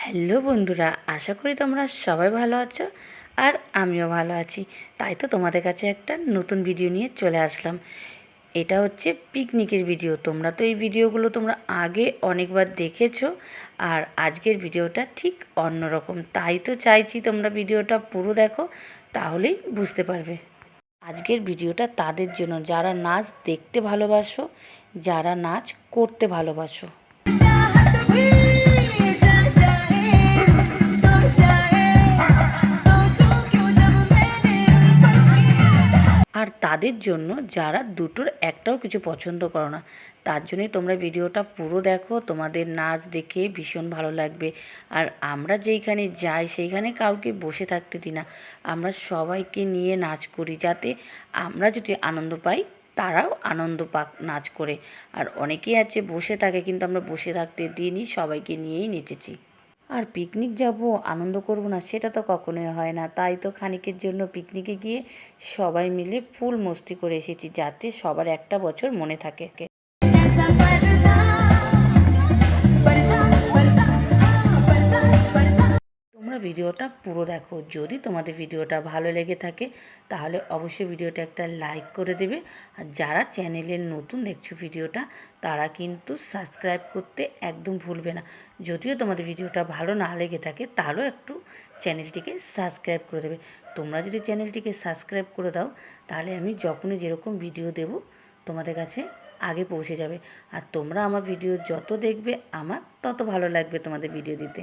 Hello বন্ধুরা, আশা করি তোমরা সবাই ভালো আছো আর আমিও ভালো আছি। তাই তো তোমাদের কাছে একটা নতুন ভিডিও নিয়ে চলে আসলাম। এটা হচ্ছে পিকনিকের ভিডিও। তোমরা তো এই ভিডিওগুলো তোমরা আগে অনেকবার দেখেছ আর আজকের ভিডিওটা ঠিক অন্যরকম। তাই তো চাইছি তোমরা ভিডিওটা পুরো দেখো, তাহলেই বুঝতে পারবে। আজকের ভিডিওটা তাদের জন্য। যারা নাচ দেখতে ভালোবাসো, যারা নাচ করতে ভালোবাসো। তাদের জন্য যারা দুটোর একটাও কিছু পছন্দ করো না। তার জন্যই তোমরা ভিডিওটা পুরো দেখো, তোমাদের নাচ দেখে ভীষণ ভালো লাগবে। আর আমরা যেইখানে যাই, সেইখানে কাউকে বসে থাকতে দিই না। আমরা সবাইকে নিয়ে নাচ করি যাতে আমরা যদি আনন্দ পাই, তারাও আনন্দ পাক নাচ করে। আর অনেকেই আছে বসে থাকে কিন্তু আমরা বসে থাকতে দিইনি, সবাইকে নিয়েই নেচেছি। আর পিকনিক যাব, আনন্দ করব না, সেটা তো কখনোই হয় না। তাই তো খানিকের জন্য পিকনিকে গিয়ে সবাই মিলে ফুল মস্তি করে এসেছি, যাতে সবার একটা বছর মনে থাকে। তোমরা ভিডিওটা পুরো দেখো। যদি তোমাদের ভিডিওটা ভালো লেগে থাকে, তাহলে অবশ্যই ভিডিওটা একটা লাইক করে দেবে। আর যারা চ্যানেলের নতুন দেখছ ভিডিওটা, তারা কিন্তু সাবস্ক্রাইব করতে একদম ভুলবে না। যদিও তোমাদের ভিডিওটা ভালো না লেগে থাকে, তাহলেও একটু চ্যানেলটিকে সাবস্ক্রাইব করে দেবে। তোমরা যদি চ্যানেলটিকে সাবস্ক্রাইব করে দাও, তাহলে আমি যখনই যেরকম ভিডিও দেব, তোমাদের কাছে আগে পৌঁছে যাবে। আর তোমরা আমার ভিডিও যত দেখবে, আমার তত ভালো লাগবে তোমাদের ভিডিও দিতে।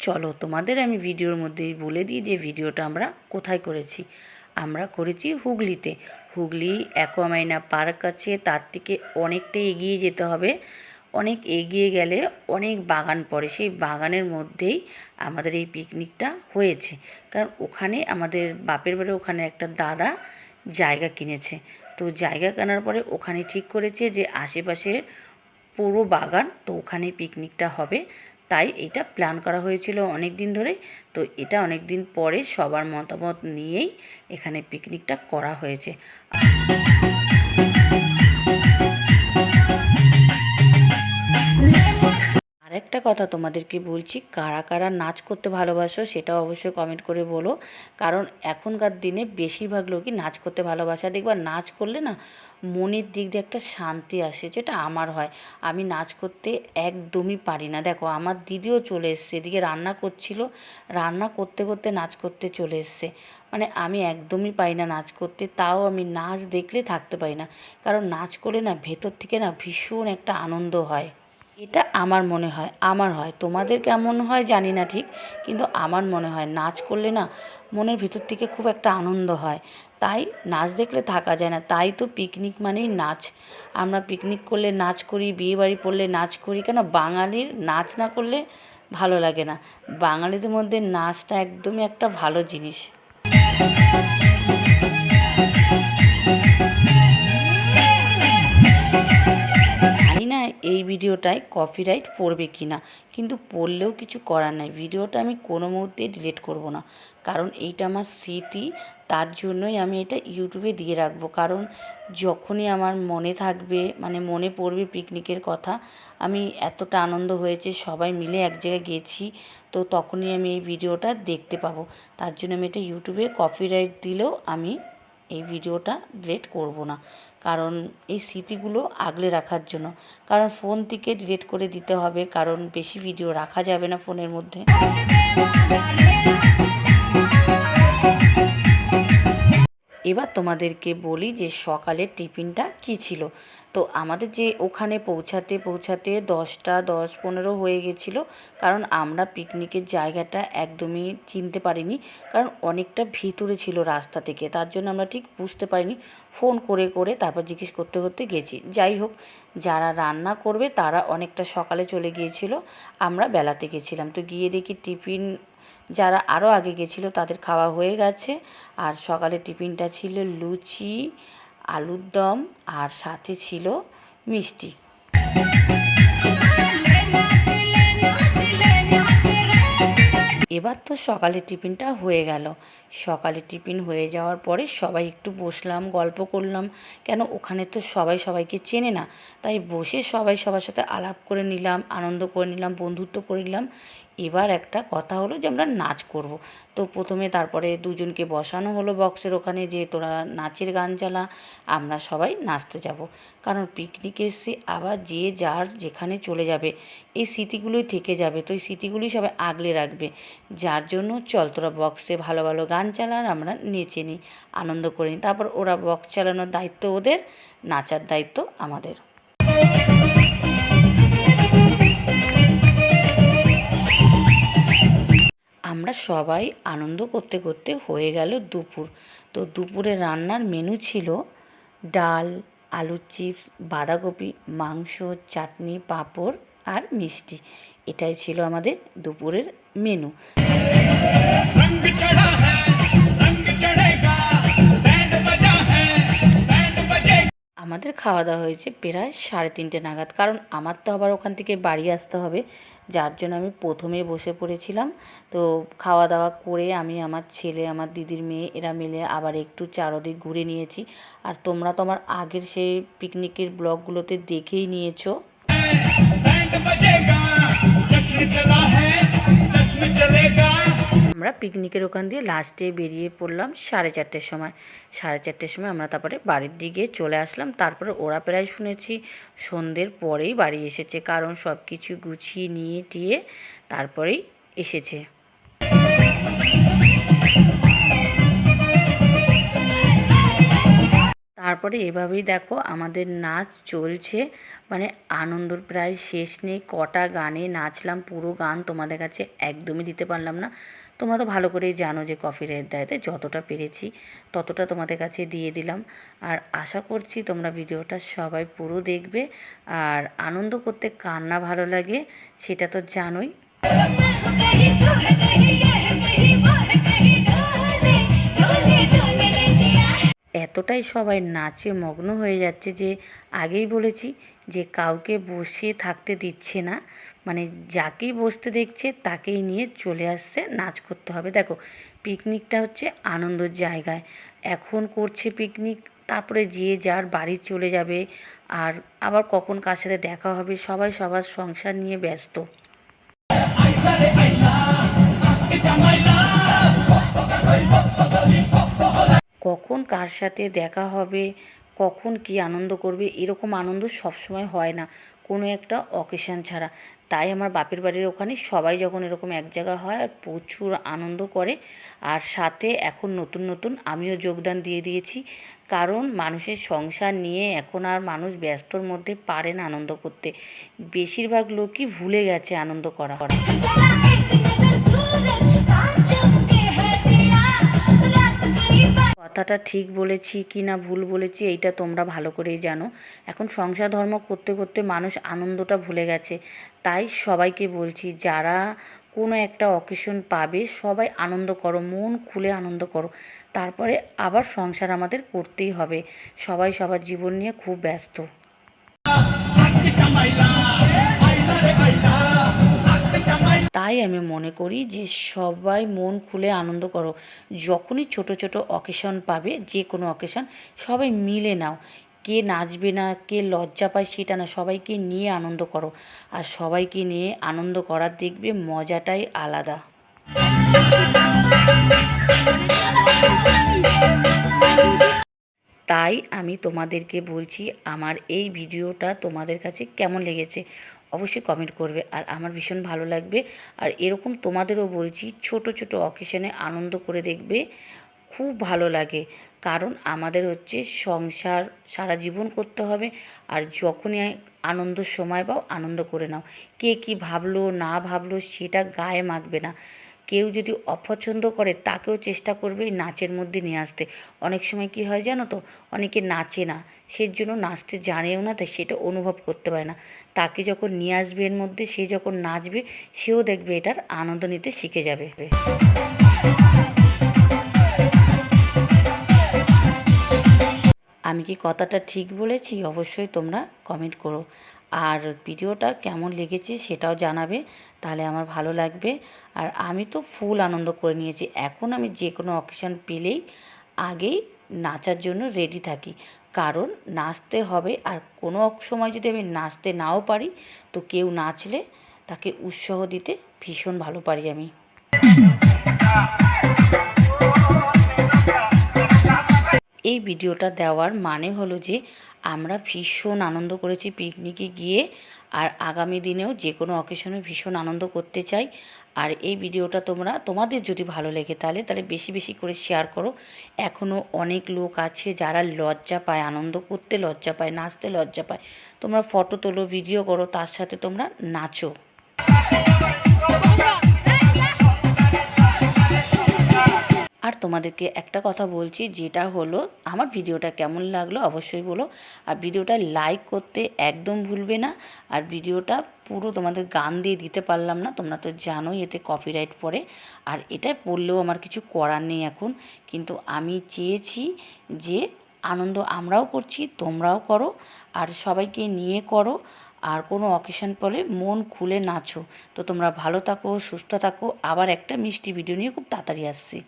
চলো, তোমাদের আমি ভিডিওর মধ্যেই বলে দিই যে ভিডিওটা আমরা কোথায় করেছি। আমরা করেছি হুগলিতে। হুগলি অ্যাকোয়ামাইনা পার্ক আছে, তার থেকে অনেকটা এগিয়ে যেতে হবে। অনেক এগিয়ে গেলে অনেক বাগান পড়ে। সেই বাগানের মধ্যেই আমাদের এই পিকনিকটা হয়েছে। কারণ ওখানে আমাদের বাপের বাড়ি ওখানে একটা দাদা জায়গা কিনেছে। তো জায়গা কেনার পরে ওখানে ঠিক করেছে যে আশেপাশে পুরো বাগান, তো ওখানে পিকনিকটা হবে। তাই এটা প্ল্যান করা হয়েছিল অনেক দিন ধরে তো এটা অনেক দিন পরে সবার মতামত নিয়েই এখানে পিকনিকটা করা হয়েছে। আরেকটা কথা তোমাদেরকে বলছি, কারা কারা নাচ করতে ভালোবাসো সেটা অবশ্যই কমেন্ট করে বলো। কারণ এখনকার দিনে বেশিরভাগ লোকই নাচ করতে ভালোবাসা। দেখবা নাচ করলে না মনের দিক দিয়ে একটা শান্তি আসে, যেটা আমার হয়। আমি নাচ করতে একদমই পারি না। দেখো আমার দিদিও চলে এসছে, এদিকে রান্না করছিল, রান্না করতে করতে নাচ করতে চলে এসছে। মানে আমি একদমই পাই না নাচ করতে, তাও আমি নাচ দেখলে থাকতে পারি না। কারণ নাচ করলে না ভেতর থেকে না ভীষণ একটা আনন্দ হয়। এটা আমার মনে হয়, আমার হয়। তোমাদের কেমন হয় জানি না ঠিক, কিন্তু আমার মনে হয় নাচ করলে না মনের ভিতর থেকে খুব একটা আনন্দ হয়। তাই নাচ দেখলে থাকা যায় না, তাই তো পিকনিক মানেই নাচ। আমরা পিকনিক করলে নাচ করি, বিয়েবাড়ি পড়লে নাচ করি, কেন বাঙালির নাচ না করলে ভালো লাগে না। বাঙালিদের মধ্যে নাচটা একদমই একটা ভালো জিনিস। এই ভিডিওটায় কপিরাইট পড়বে কি না কিন্তু পড়লেও কিছু করার নাই। ভিডিওটা আমি কোনো মুহূর্তে ডিলিট করব না। কারণ এইটা আমার স্মৃতি, তার জন্যই আমি এটা ইউটিউবে দিয়ে রাখব। কারণ যখনই আমার মনে থাকবে মানে মনে পড়বে পিকনিকের কথা, আমি এতটা আনন্দ হয়েছে, সবাই মিলে এক জায়গায় গেছি, তো তখনই আমি এই ভিডিওটা দেখতে পাবো। তার জন্য আমি এটা ইউটিউবে কপিরাইট দিলেও আমি এই ভিডিওটা ডিলেট করব না। কারণ এই স্মৃতিগুলো আগলে রাখার জন্য। কারণ ফোন থেকে ডিলেট করে দিতে হবে। কারণ বেশি ভিডিও রাখা যাবে না ফোনের মধ্যে। এবার তোমাদেরকে বলি যে সকালের টিফিনটা কী ছিল। তো আমাদের যে ওখানে পৌঁছাতে পৌঁছাতে দশটা, দশ, পনেরো হয়ে গেছিল, কারণ আমরা পিকনিকের জায়গাটা একদমই চিনতে পারিনি, কারণ অনেকটা ভিতরে ছিল রাস্তা থেকে, তার জন্য আমরা ঠিক বুঝতে পারিনি। ফোন করে করে তারপর জিজ্ঞেস করতে করতে গেছি। যাই হোক, যারা রান্না করবে তারা অনেকটা সকালে চলে গিয়েছিল, আমরা বেলাতে গেছিলাম। তো গিয়ে দেখি টিফিন যারা আরও আগে গেছিল তাদের খাওয়া হয়ে গেছে। আর সকালে টিফিনটা ছিল লুচি, আলুর দম, আর সাথে ছিল মিষ্টি। এবার তো সকালের টিফিনটা হয়ে গেল। সকালের টিফিন হয়ে যাওয়ার পরে সবাই একটু বসলাম, গল্প করলাম। কেন ওখানে তো সবাই সবাইকে চেনে না। তাই বসে সবাই সবার সাথে আলাপ করে নিলাম, আনন্দ করে নিলাম, বন্ধুত্ব করে নিলাম। এবার একটা কথা হলো যে আমরা নাচ করব। তো প্রথমে তারপরে দুজনকে বসানো হলো বক্সের ওখানে যে তোরা নাচের গান চালা, আমরা সবাই নাচতে যাব। কারণ পিকনিকে এসে আবার যে যার যেখানে চলে যাবে, এই স্মৃতিগুলোই থেকে যাবে। তো এই স্মৃতিগুলোই সবাই আগলে রাখবে। যার জন্য চল তোরা বক্সে ভালো ভালো গান চালা আর আমরা নেচে নিই, আনন্দ করে নিই। তারপর ওরা বক্স চালানোর দায়িত্ব ওদের, নাচার দায়িত্ব আমাদের। আমরা সবাই আনন্দ করতে করতে হয়ে গেল দুপুর। তো দুপুরে রান্নার মেনু ছিল ডাল আলুর চিপস বাঁধাকপি মাংস চাটনি পাঁপড় আর মিষ্টি। এটাই ছিল আমাদের দুপুরের মেনু আমাদের খাওয়া দাওয়া হয়েছে প্রায় সাড়ে তিনটে নাগাদ কারণ আমার তো আবার ওখান থেকে বাড়ি আসতে হবে যার জন্য আমি প্রথমেই বসে পড়েছিলাম তো খাওয়া দাওয়া করে আমি আমার ছেলে আমার দিদির মেয়ে এরা মিলে আবার একটু চারদিক ঘুরে নিয়েছি আর তোমরা তো আমার আগের সেই পিকনিকের ব্লগগুলোতে দেখেই নিয়েছো बैंड बजेगा जश्न चला है जश्न चलेगा আমরা পিকনিকের ওখান দিয়ে লাস্টে বেরিয়ে পড়লাম সাড়ে চারটের সময়। সাড়ে চারটের সময় আমরা তারপরে বাড়ির দিকে চলে আসলাম। তারপরে ওরা প্রায় শুনেছি সন্ধ্যের পরেই বাড়ি এসেছে, কারণ সব কিছু গুছিয়ে নিয়ে টিয়ে তারপরেই এসেছে। তারপরে এভাবেই দেখো আমাদের নাচ চলছে। মানে আনন্দর প্রায় শেষ নেই, কটা গানে নাচলাম, পুরো গান তোমাদের কাছে একদমই দিতে পারলাম না। তোমরা তো ভালো করেই জানো যে কফি রেট দেয়তে যতটা পেরেছি ততটা তোমাদের কাছে দিয়ে দিলাম। আর আশা করছি তোমরা ভিডিওটা সবাই পুরো দেখবে। আর আনন্দ করতে কার না ভালো লাগে সেটা তো জানোই। এতটাই সবাই নাচে মগ্ন হয়ে যাচ্ছে যে আগেই বলেছি যে কাউকে বসে থাকতে দিচ্ছে না। মানে যাকেই বসতে দেখছে তাকেই নিয়ে চলে আসছে, নাচ করতে হবে। দেখো, পিকনিকটা হচ্ছে আনন্দর জায়গায়। এখন করছে পিকনিক, তারপরে যে যার বাড়ি চলে যাবে, আর আবার কখন কার সাথে দেখা হবে, সবাই সবার সংসার নিয়ে ব্যস্ত। কখন কার সাথে দেখা হবে, কখন কি আনন্দ করবে, এরকম আনন্দ সবসময় হয় না। কোনো একটা অকেশন ছাড়া। তাই আমার বাপের বাড়ির ওখানে সবাই যখন এরকম এক জায়গা হয় আর প্রচুর আনন্দ করে। আর সাথে এখন নতুন নতুন আমিও যোগদান দিয়ে দিয়েছি। কারণ মানুষের সংসার নিয়ে এখন আর মানুষ ব্যস্তর মধ্যে পারে না আনন্দ করতে। বেশিরভাগ লোকই ভুলে গেছে আনন্দ করা। কথাটা ঠিক বলেছি কি না ভুল বলেছি, এইটা তোমরা ভালো করেই জানো। এখন সংসার ধর্ম করতে করতে মানুষ আনন্দটা ভুলে গেছে। তাই সবাইকে বলছি, যারা কোনো একটা অকেশন পাবে, সবাই আনন্দ করো, মন খুলে আনন্দ করো। তারপরে আবার সংসার আমাদের করতেই হবে। সবাই সবার জীবন নিয়ে খুব ব্যস্ত। তাই আমি মনে করি যে সবাই মন খুলে আনন্দ করো। যখনই ছোট ছোট অকেশন পাবে, যে কোনো অকেশন সবাই মিলে নাও। কে নাচবে না, কে লজ্জা পায় সেটা না, সবাইকে নিয়ে আনন্দ করো। আর সবাইকে নিয়ে আনন্দ করার দেখবে মজাটাই আলাদা। তাই আমি তোমাদেরকে বলছি, আমার এই ভিডিওটা তোমাদের কাছে কেমন লেগেছে? অবশ্যই কমেন্ট করবে আর আমার ভীষণ ভালো লাগবে। আর এরকম তোমাদেরও বলছি, ছোট ছোট অকেশনে আনন্দ করে দেখবে, খুব ভালো লাগে। কারণ আমাদের হচ্ছে সংসার সারা জীবন করতে হবে আর যখনই আনন্দ সময় পাও, আনন্দ করে নাও। কে কি ভাবলো, না ভাবলো, সেটা গায়ে মাখবে না। কেউ যদি অপছন্দ করে তাকেও চেষ্টা করবে নাচের মধ্যে নিয়ে আসতে। অনেক সময় কি হয় জানো তো? অনেকে নাচে না সেই জন্য নাচতে জানেও না, তাই সেটা অনুভব করতে পারে না। তাকে যখন নিয়ে আসবে এর মধ্যে, সে যখন নাচবে, সেও দেখবে এটার আনন্দ নিতে শিখে যাবে। আমি কি কথাটা ঠিক বলেছি? অবশ্যই তোমরা কমেন্ট করো। আর ভিডিওটা কেমন লেগেছে সেটাও জানাবে, তাহলে আমার ভালো লাগবে। আর আমি তো ফুল আনন্দ করে নিয়েছি, এখন আমি যে কোনো অকেশন পেলেই আগেই নাচার জন্য রেডি থাকি। কারণ নাচতে হবে, আর কোনো সময় যদি আমি নাচতে নাও পারি, তো কেউ নাচলে তাকে উৎসাহ দিতে ভীষণ ভালো পারি আমি। এই ভিডিওটা দেওয়ার মানে হলো যে আমরা ভীষণ আনন্দ করেছি পিকনিকে গিয়ে আর আগামী দিনেও যে কোনো অকেশনে ভীষণ আনন্দ করতে চাই। আর এই ভিডিওটা তোমরা, তোমাদের যদি ভালো লেগে তাহলে তাহলে বেশি বেশি করে শেয়ার করো। এখনও অনেক লোক আছে যারা লজ্জা পায়, আনন্দ করতে লজ্জা পায়, নাচতে লজ্জা পায়। তোমরা ফটো তোলো ভিডিও করো, তার সাথে তোমরা নাচো। আর তোমাদেরকে একটা কথা বলছি, যেটা হলো, আমার ভিডিওটা কেমন লাগল অবশ্যই বলো। আর ভিডিওটা লাইক করতে একদম ভুলবে না। আর ভিডিওটা পুরো তোমাদের গান দিয়ে দিতে পারলাম না, তোমরা তো জানোই এতে কপিরাইট পড়ে। আর এটা পড়লেও আমার কিছু করার নেই এখন। কিন্তু আমি চেয়েছি যে আনন্দ আমরাও করছি, তোমরাও করো, আর সবাইকে নিয়ে করো। আর কোনো অকেশন পরে মন খুলে নাচো। তো তোমরা ভালো থাকো, সুস্থ থাকো। আবার একটা মিষ্টি ভিডিও নিয়ে খুব তাড়াতাড়ি আসছি।